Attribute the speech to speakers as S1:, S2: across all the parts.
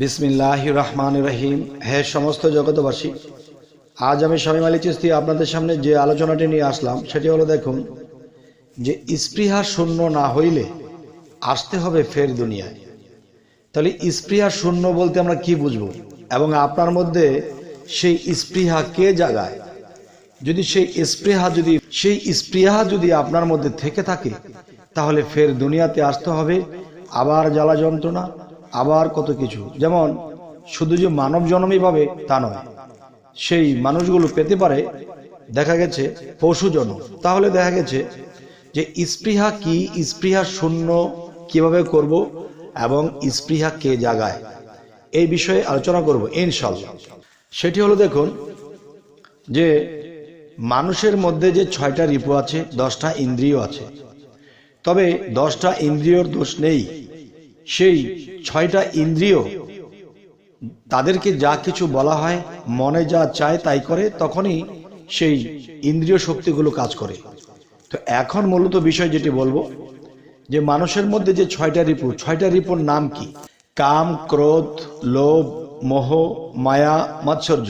S1: বিসমিল্লাহ রহমান রহিম হে সমস্ত জগতবাসী আজ আমি স্বামী মালিক চিস্তি আপনাদের সামনে যে আলোচনাটি নিয়ে আসলাম, সেটি হলো দেখুন, যে স্পৃহা শূন্য না হইলে আসতে হবে ফের দুনিয়ায়। তাহলে স্পৃহা শূন্য বলতে আমরা কি বুঝব? এবং আপনার মধ্যে সেই স্পৃহা কে জাগায়? যদি সেই স্পৃহা যদি, সেই স্পৃহা যদি আপনার মধ্যে থেকে থাকে, তাহলে ফের দুনিয়াতে আসতে হবে আবার জ্বালা যন্ত্রণা আবার কত কিছু। যেমন, শুধু যে মানব জন্মই পাবে তা নয়, সেই মানুষগুলো পেতে পারে, দেখা গেছে পশু জন্ম। তাহলে দেখা গেছে যে স্পৃহা কি, স্পৃহা শূন্য, কীভাবে করব এবং স্পৃহা কে জাগায়, এই বিষয়ে আলোচনা করব ইনশাল্লাহ সেটি হলো দেখুন যে মানুষের মধ্যে যে ছয়টা রিপু আছে, দশটা ইন্দ্রিয় আছে, তবে দশটা ইন্দ্রিয়র দোষ নেই। সেই ছয়টা ইন্দ্রিয় তাদেরকে যা কিছু বলা হয়, মনে যা চায় তাই করে, তখনই সেই ইন্দ্রিয় শক্তিগুলো কাজ করে। তো এখন মূলত বিষয় যেটি বলব, যে মানুষের মধ্যে যে ছয়টা রিপু ছয়টা রিপুর নাম কি? কাম, ক্রোধ, লোভ, মোহ, মায়া, মাৎসর্য।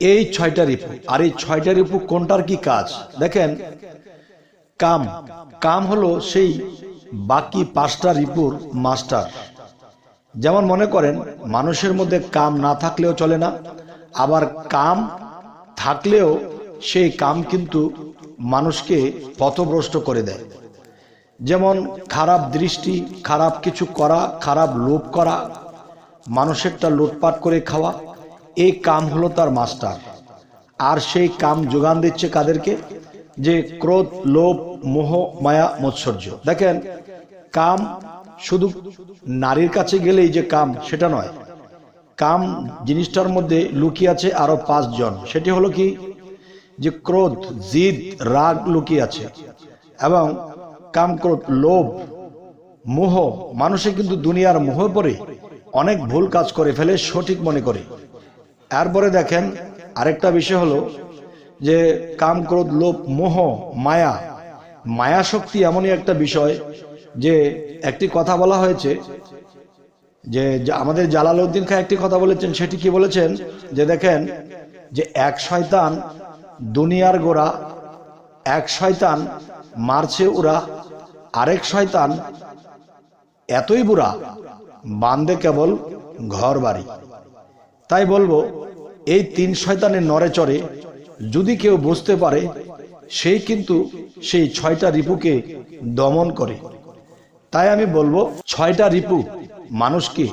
S1: এই ছয়টা রিপু। আর এই ছয়টা রিপু কোনটার কি কাজ? দেখেন, কাম। কাম হলো সেই বাকি পাঁচটা রিপুর মাস্টার। যেমন মনে করেন, মানুষের মধ্যে কাম না থাকলেও চলে না, আবার কাম থাকলেও সেই কাম কিন্তু মানুষকে পথভ্রষ্ট করে দেয়। যেমন, খারাপ দৃষ্টি, খারাপ কিছু করা, খারাপ লোভ করা, মানুষেরটা লুটপাট করে খাওয়া, এই কাম হলো তার মাস্টার। আর সেই কাম যোগান দিচ্ছে কাদেরকে? যে ক্রোধ, লোভ, মোহ, মায়া, মৎসর্য। দেখেন কাম শুধু নারীর কাছে গেলেই যে কাম, সেটা নয়। কাম জিনিসটার মধ্যে লুকিয়ে আছে আরও পাঁচজন। সেটি হলো কি? যে ক্রোধ, জিদ, রাগ লুকিয়ে আছে। এবং কাম ক্রোধ, লোভ, মোহ, মানুষে কিন্তু দুনিয়ার মোহ পরে অনেক ভুল কাজ করে ফেলে, সঠিক মনে করে। এরপরে দেখেন আরেকটা বিষয় হলো যে কাম ক্রোধ, লোভ, মোহ, মায়া। মায়া শক্তি এমনই একটা বিষয় যে একটি কথা বলা হয়েছে, যে আমাদের জালালউদ্দিন খা একটি কথা বলেছেন, সেটি কি বলেছেন? যে দেখেন, যে এক শয়তান দুনিয়ার গোড়া, এক শয়তান মারছে ওরা আরেক শয়তান এতই বুড়া, বান্দে কেবল ঘর বাড়ি তাই বলব, এই তিন শয়তানের নড়ে চড়ে যদি কেউ বুঝতে পারে, সেই কিন্তু সেই ছয়টা রিপুকে দমন করে। তাই আমি বলব, ছয়টা রিপু মানুষকে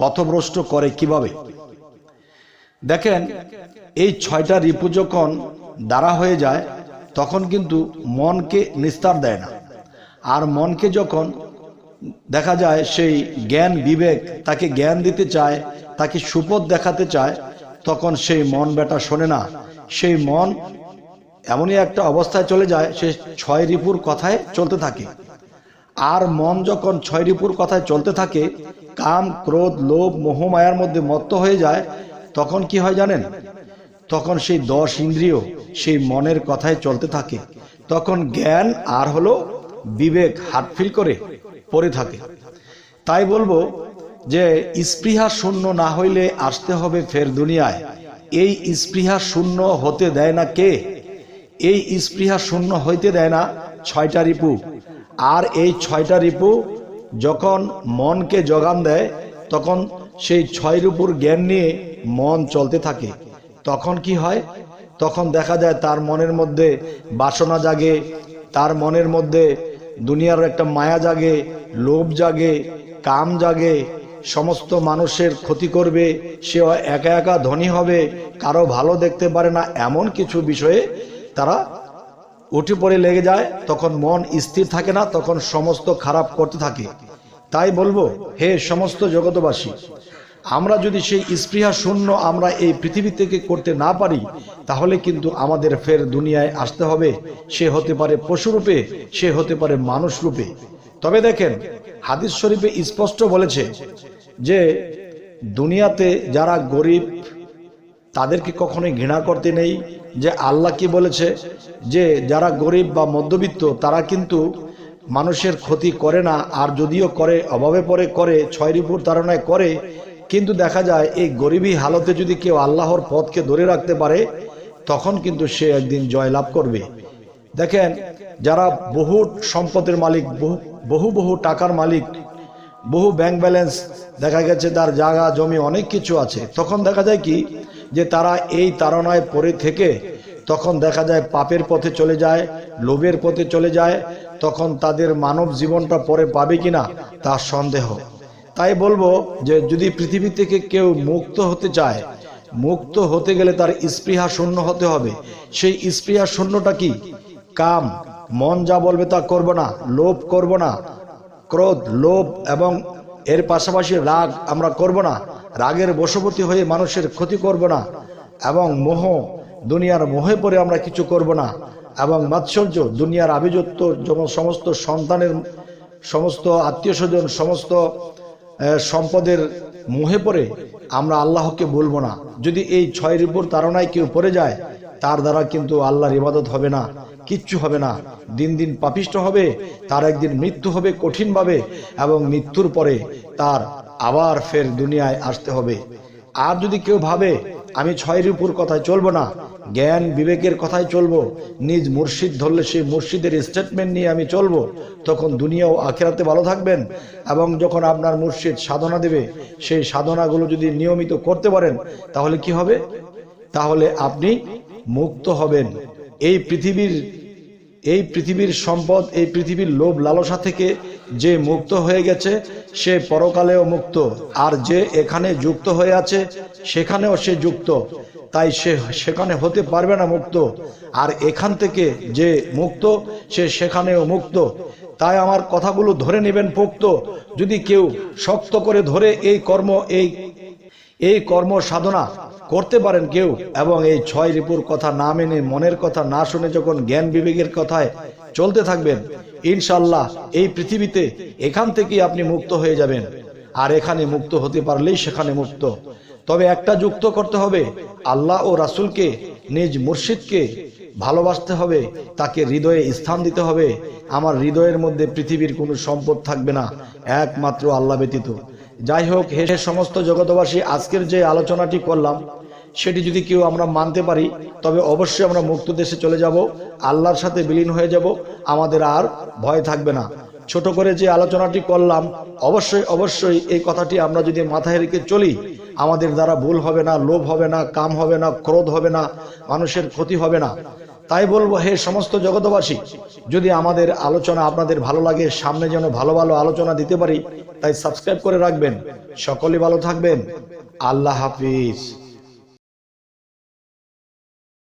S1: পথভ্রষ্ট করে কীভাবে? দেখেন, এই ছয়টা রিপু যখন দ্বারা হয়ে যায়, তখন কিন্তু মনকে নিস্তার দেয় না। আর মনকে যখন দেখা যায়, সেই জ্ঞান বিবেক তাকে জ্ঞান দিতে চায়, তাকে সুপথ দেখাতে চায়, তখন সেই মন বেটা শোনে না। সেই মন এমনই একটা অবস্থায় চলে যায়, সে ছয় রিপুর কথায় চলতে থাকে। আর মন যখন ছয় রিপুর কথায় চলতে থাকে, কাম, ক্রোধ, লোভ, মোহ, মায়ার মধ্যে মত্ত হয়ে যায়, তখন কি হয় জানেন? তখন সেই দশ ইন্দ্রিয় সেই মনের কথায় চলতে থাকে। তখন জ্ঞান আর হলো বিবেক হাতফিল করে পড়ে থাকে। তাই বলব যে, স্পৃহা শূন্য না হইলে আসতে হবে ফের দুনিয়ায়। এই স্পৃহা শূন্য হতে দেয় না কে? এই স্পৃহা শূন্য হইতে দেয় না ছয়টা রিপু। আর এই ছয়টা রিপু যখন মনকে যোগান দেয়, তখন সেই ছয় রিপুর জ্ঞান নিয়ে মন চলতে থাকে। তখন কি হয়? তখন দেখা যায় তার মনের মধ্যে বাসনা জাগে, তার মনের মধ্যে দুনিয়ার একটা মায়া জাগে, লোভ জাগে, কাম জাগে, সমস্ত মানুষের ক্ষতি করবে সে একা একা ধনী হবে, কারও ভালো দেখতে পারে না, এমন কিছু বিষয়ে তারা উঠে পড়ে লেগে যায়, তখন মন স্থির থাকে না, তখন সমস্ত খারাপ করতে থাকে। তাই বলব, হে সমস্ত জগতবাসী আমরা যদি সেই স্পৃহা শূন্য আমরা এই পৃথিবী থেকে করতে না পারি, তাহলে কিন্তু আমাদের ফের দুনিয়ায় আসতে হবে। সে হতে পারে পশুরূপে সে হতে পারে মানুষ রূপে। তবে দেখেন, হাদিস শরীফে স্পষ্ট বলেছে যে, দুনিয়াতে যারা গরিব তাদেরকে কখনোই ঘৃণা করতে নেই যে আল্লাহ কি বলেছে? যে যারা গরিব বা মধ্যবিত্ত, তারা কিন্তু মানুষের ক্ষতি করে না, আর যদিও করে, অভাবে পরে করে, ছয় রিপুর তারণায় করে, কিন্তু দেখা যায় এই গরিবী হালতে যদি কেউ আল্লাহর পথকে ধরে রাখতে পারে, তখন কিন্তু সে একদিন জয়লাভ করবে। দেখেন, যারা বহু সম্পদের মালিক, বহু বহু বহু টাকার মালিক, বহু ব্যাংক ব্যালেন্স, দেখা গেছে তার জায়গা, জমি, অনেক কিছু আছে, তখন দেখা যায় কি যে তারা এই তাড়নায় পড়ে থেকে তখন দেখা যায় পাপের পথে চলে যায়, লোভের পথে চলে যায়, তখন তাদের মানব জীবনটা পরে পাবে কিনা তার সন্দেহ। তাই বলব যে যদি পৃথিবী থেকে কেউ মুক্ত হতে চায়, মুক্ত হতে গেলে তার স্পৃহা শূন্য হতে হবে। সেই স্পৃহা শূন্যটা কি? কাম। মন যা বলবে তা করব না, লোভ করব না। ক্রোধ, লোভ এবং এর পাশাপাশি রাগ আমরা করব না। রাগের বশবতী হয়ে মানুষের ক্ষতি করব না এবং মোহ দুনিয়ার মোহে পড়ে আমরা কিছু করব না এবং মাৎসর্য দুনিয়ার আভিজাত্য যেমন সমস্ত সন্তানের সমস্ত আত্মীয় স্বজন সমস্ত সম্পদের মোহে পড়ে আমরা আল্লাহকে বলব না। যদি এই ছয়ের উপর তারনায় কেউ পড়ে যায়, তার দ্বারা কিন্তু আল্লাহর ইবাদত হবে না, কিচ্ছু হবে না। দিন দিন পাপিষ্ট হবে, তার একদিন মৃত্যু হবে কঠিনভাবে এবং মৃত্যুর পরে তার আবার ফের দুনিয়ায় আসতে হবে। আর যদি কেউ ভাবে, আমি ছয়ের উপর কথায় চলবো না, জ্ঞান বিবেকের কথায় চলবো, নিজ মুর্শিদ ধরলে সেই মুর্শিদের স্টেটমেন্ট নিয়ে আমি চলবো, তখন দুনিয়া ও আখেরাতে ভালো থাকবেন এবং যখন আপনার মুর্শিদ সাধনা দেবে, সেই সাধনাগুলো যদি নিয়মিত করতে পারেন, তাহলে কি হবে? তাহলে আপনি মুক্ত হবেন। এই পৃথিবীর এই পৃথিবীর সম্পদ, এই পৃথিবীর লোভ লালসা থেকে যে মুক্ত হয়ে গেছে, সে পরকালেও মুক্ত। আর যে এখানে যুক্ত হয়ে আছে, সেখানেও সে যুক্ত। তাই সে সেখানে হতে পারবে না মুক্ত। আর এখান থেকে যে মুক্ত, সে সেখানেও মুক্ত। তাই আমার কথাগুলো ধরে নেবেন পোক্ত। যদি কেউ শক্ত করে ধরে এই কর্ম, এই এই কর্ম সাধনা করতে পারেন কেউ এবং এই ছয় রিপুর কথা না মেনে, মনের কথা না শুনে যখন জ্ঞান বিবেকের কথায় চলতে থাকবেন ইনশাল্লাহ এই পৃথিবীতে এখান থেকেই আপনি মুক্ত হয়ে যাবেন। আর এখানে মুক্ত হতে পারলেই সেখানে মুক্ত। তবে একটা যুক্ত করতে হবে, আল্লাহ ও রাসূলকে, নিজ মুর্শিদকে ভালোবাসতে হবে, তাকে হৃদয়ে স্থান দিতে হবে। আমার হৃদয়ের মধ্যে পৃথিবীর কোনো সম্পদ থাকবে না, একমাত্র আল্লাহ ব্যতীত। যাই হোক, হে সমস্ত জগতবাসী আজকের যে আলোচনাটি করলাম সেটি যদি কেউ আমরা মানতে পারি, তবে অবশ্যই আমরা মুক্ত দেশে চলে যাব, আল্লাহর সাথে বিলীন হয়ে যাব, আমাদের আর ভয় থাকবে না। ছোট করে যে আলোচনাটি করলাম, অবশ্যই অবশ্যই এই কথাটি আমরা যদি মাথায় রেখে চলি, আমাদের দ্বারা ভুল হবে না, লোভ হবে না, কাম হবে না, ক্রোধ হবে না, মানুষের ক্ষতি হবে না। তাই বলব, হে সমস্ত জগতবাসী যদি আমাদের আলোচনা আপনাদের ভালো লাগে, সামনে যেন ভালো ভালো আলোচনা দিতে পারি, তাই সাবস্ক্রাইব করে রাখবেন। সকলে ভালো থাকবেন। আল্লাহ হাফিজ।